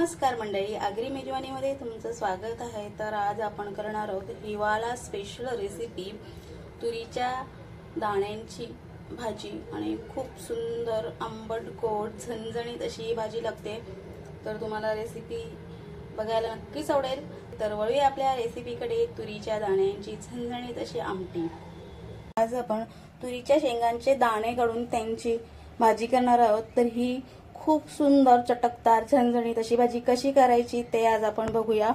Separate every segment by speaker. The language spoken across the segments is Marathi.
Speaker 1: नमस्कार मंडळी आगरी मेजवानीमध्ये तुमचं स्वागत आहे. तर आज आपण करणार आहोत हिवाळा स्पेशल रेसिपी तुरीच्या दाण्यांची भाजी. आणि खूप सुंदर आंबट गोड झणझणीत अशी ही भाजी लागते. तर तुम्हाला रेसिपी बघायला नक्कीच आवडेल. तर वळूया आपल्या रेसिपीकडे तुरीच्या दाण्यांची झणझणीत अशी आमटी. आज आपण तुरीच्या शेंगांचे दाणे काढून त्यांची भाजी करणार आहोत. तर ही खूप सुंदर चटकदार झणझणीत अशी भाजी कशी करायची ते आज आपण बघूया.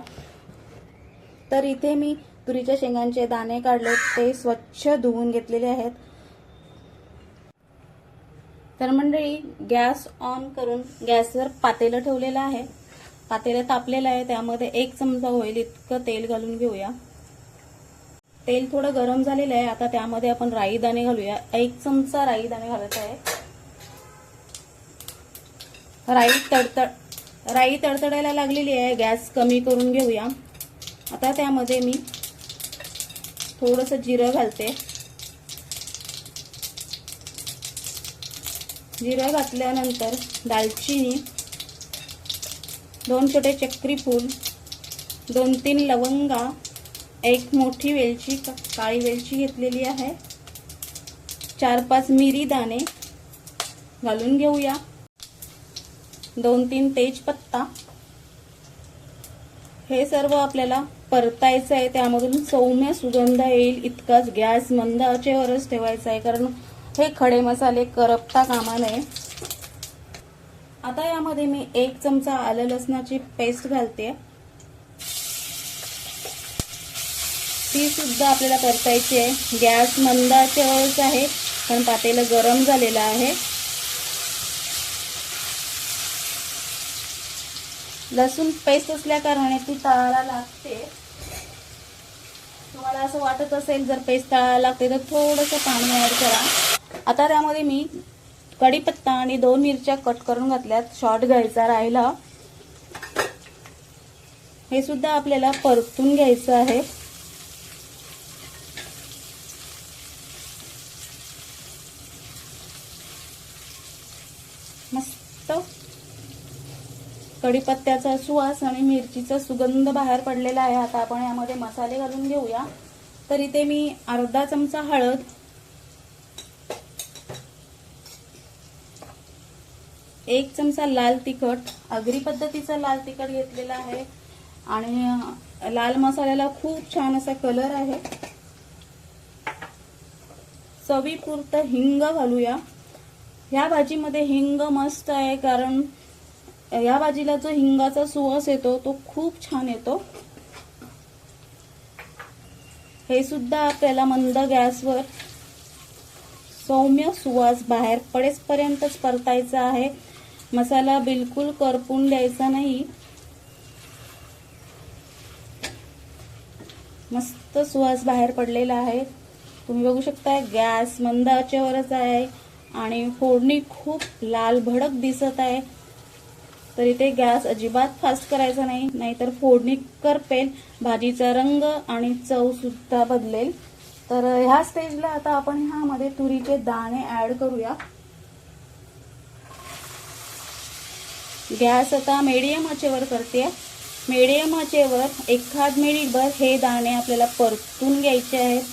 Speaker 1: तर इथे मी तुरीच्या शेंगांचे दाणे काढले ते स्वच्छ धुवून घेतलेले आहेत. तर मंडळी गॅस ऑन करून गॅसवर पातेलं ठेवलेलं आहे. पातेलं तापलेलं आहे त्यामध्ये एक चमचा होईल इतकं तेल घालून घेऊया. तेल थोडं गरम झालेलं आहे आता त्यामध्ये आपण राई दाणे घालूया. एक चमचा राई दाणे घालत आहे. राई तडतड राई तडतडायला लागलेली आहे. गॅस कमी करून घेऊया. आता त्यामध्ये मी थोडंसं जिरं घालते. जिरं घातल्यानंतर दालचिनी दोन छोटे चक्रीफूल दोन तीन लवंगा एक मोठी वेलची काळी वेलची घेतलेली आहे. चार पाच मिरी दाणे घालून घेऊया. दोन तीन तेजपत्ता हे सर्व आपल्याला परतायचं आहे. त्यामधून सौम्य सुगंध येईल. इतकाच गॅस मंद आचेवरच ठेवायचा आहे. कारण हे खडे मसाले करपता कामा नये आता यामध्ये मी एक चमचा आलं लसणाची पेस्ट घालते. ती सुद्धा आपल्याला परतायची आहे. गॅस मंदाच्या वेळेस आहे. पण पातेलं गरम झालेलं आहे. लसूण पेस्ट असल्या कारणाने ती तळायला लागते. तुम्हाला असं वाटत असेल जर पेस्ट तळायला लागते तर थोडंसं पाणी ऍड करा. आता त्यामध्ये मी कढीपत्ता आणि दोन मिरच्या कट करून घातल्यात. शॉर्ट घ्यायचा राहिला. हे सुद्धा आपल्याला परतून घ्यायचं आहे मस्त कढीपत्त्याचा सुवास आणि मिरचीचा सुगंध बाहेर पडलेला आहे. आता आपण यामध्ये मसाले घालून घेऊया. तर इथे मी अर्धा चमचा हळद एक चमचा लाल तिखट अग्री पद्धतीचा लाल तिखट घेतलेला आहे. आणि लाल मसाल्याला खूप छान असा कलर आहे. चवीपुरतं हिंग घालूया. ह्या भाजीमध्ये हिंग मस्त आहे कारण या भाजीला जो हिंगाचा सुवास येतो तो खूप छान येतो. हे सुद्धा आपल्याला मंद गॅसवर सौम्य सुवास बाहेर पडेसपर्यंतच परतायचा आहे. मसाला बिलकुल करपून द्यायचा नाही. मस्त सुवास बाहेर पडलेला आहे. तुम्ही बघू शकता गॅस मंद आचेवरच आहे आणि फोडणी खूप लाल भडक दिसत आहे. तर इथे गॅस अजिबात फास्ट करायचा नाही. नाहीतर फोडणी करपेल भाजीचा रंग आणि चव सुद्धा बदलेल. तर ह्या स्टेजला आता आपण ह्यामध्ये तुरीचे दाणे ऍड करूया. गॅस आता मीडियम आचेवर करते. मीडियम आचेवर एखाद मिनिटभर हे दाणे आपल्याला परतून घ्यायचे आहेत.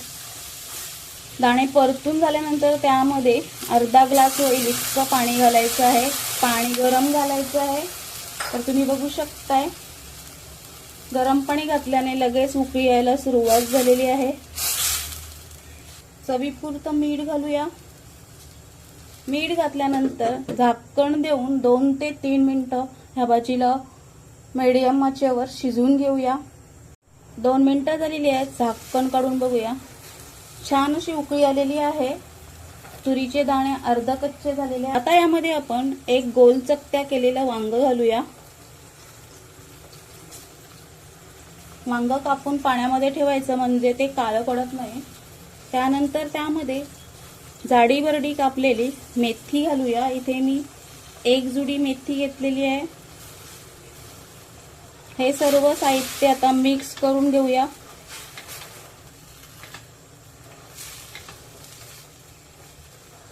Speaker 1: दाणे परतून झाल्यानंतर त्यामध्ये अर्धा ग्लास होईल इतकं पाणी घालायचं आहे. पाणी गरम घालायचं आहे. तर तुम्ही बघू शकताय गरम पाणी घातल्याने लगेच उकळी यायला सुरुवात झालेली आहे. चवीपुरतं मीठ घालूया. मीठ घातल्यानंतर झाकण देऊन दोन ते तीन मिनटं ह्या भाजीला मीडियम आचेवर शिजवून घेऊया. दोन मिनटं झालेली आहेत झाकण काढून बघूया. छान अशी उकळी आलेली आहे. तुरीचे दाणे अर्ध कच्चे झालेले आता यामध्ये आपण एक गोल चकत्या केलेलं वांग घालूया. वांग कापून पाण्यामध्ये ठेवायचं म्हणजे ते काळं पडत नाही. त्यानंतर त्यामध्ये जाडी बरडी कापलेली मेथी घालूया. इथे मी एक जुडी मेथी घेतलेली आहे. हे सर्व साहित्य आता मिक्स करून घेऊया.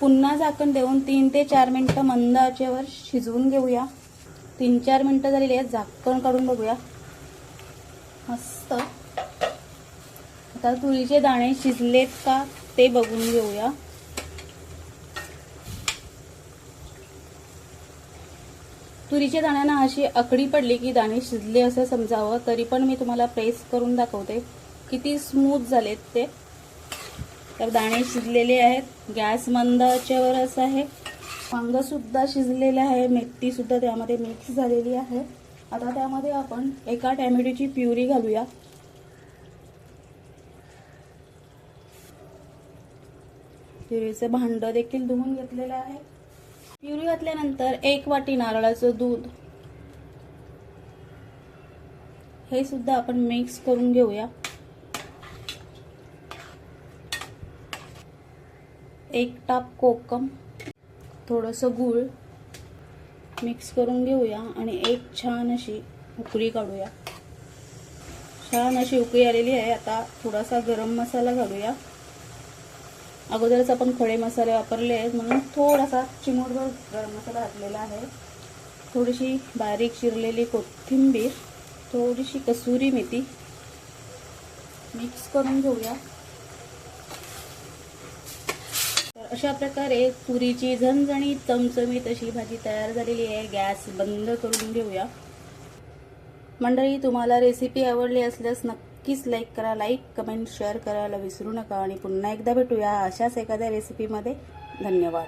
Speaker 1: पुन्हा झाकण देऊन तीन ते चार मिनटं मंद आचेवर शिजवून घेऊया. तीन चार मिनटं झालेली आहेत झाकण काढून बघूया. मस्त. आता तुरीचे दाणे शिजलेत का ते बघून घेऊया. तुरीच्या दाण्यांना अशी आकडी पडली की दाणे शिजले असं समजावं तरी पण मी तुम्हाला प्रेस करून दाखवते. किती स्मूथ झालेत ते. तर दाणे शिजलेले आहेत. गॅस मंद आचेवरच आहे. वांगंसुद्धा शिजलेलं आहे. मेथीसुद्धा त्यामध्ये मिक्स झालेली आहे. आता त्यामध्ये आपण एका टॅमॅटोची प्युरी घालूया. प्युरीचं भांड देखील धुवून घेतलेलं आहे. प्युरी घातल्यानंतर एक वाटी नारळाचं दूध. हे सुद्धा आपण मिक्स करून घेऊया. एक टाप कोकम थोडंसं गूळ मिक्स करून घेऊया आणि एक छान अशी उकळी काढूया. छान अशी उकळी आलेली आहे. आता थोडासा गरम मसाला घालूया. अगोदरच आपण खडे मसाले वापरले आहेत म्हणून थोडासा चिमूटभर गरम मसाला घातलेला आहे. थोडीशी बारीक चिरलेली कोथिंबीर थोडीशी कसुरी मेथी मिक्स करून घेऊया तर अशा प्रकारे तुरीची झणझणीत चमचमीत अशी भाजी तयार झालेली आहे. गॅस बंद करून घेऊया. मंडळी तुम्हाला रेसिपी आवडली असल्यास नक्कीच लाईक करा लाईक कमेंट शेअर करायला विसरू नका आणि पुन्हा एकदा भेटूया अशाच एखाद्या रेसिपीमध्ये धन्यवाद.